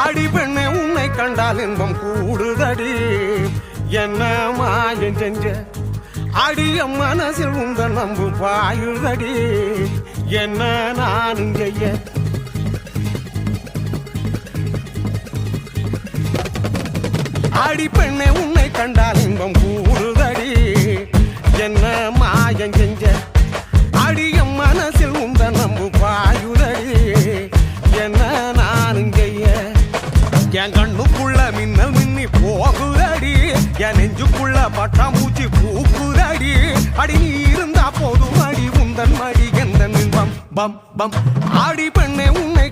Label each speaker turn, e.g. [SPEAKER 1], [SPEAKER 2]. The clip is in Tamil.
[SPEAKER 1] ஆடி பெண்ணே உன்னை கண்டால் இன்பம் கூடுதடி. என்ன மாயம் செஞ்ச அடிய மனசில் உந்த நம்பு பாயுதடி. என்ன நானும் செய்ய? அடி பெண்ணே உன்னை கண்டால் இன்பம் என் கண்ணுக்குள்ள மின்னல் மின்னி போகுதடி. என் நெஞ்சுக்குள்ள பட்டாம்பூச்சி பூக்குதடி. அடி நீ இருந்தா போதும் அடி உந்தன் மடி எந்த இன்பம் பம் பம். ஆடி பெண்ணே உன்னை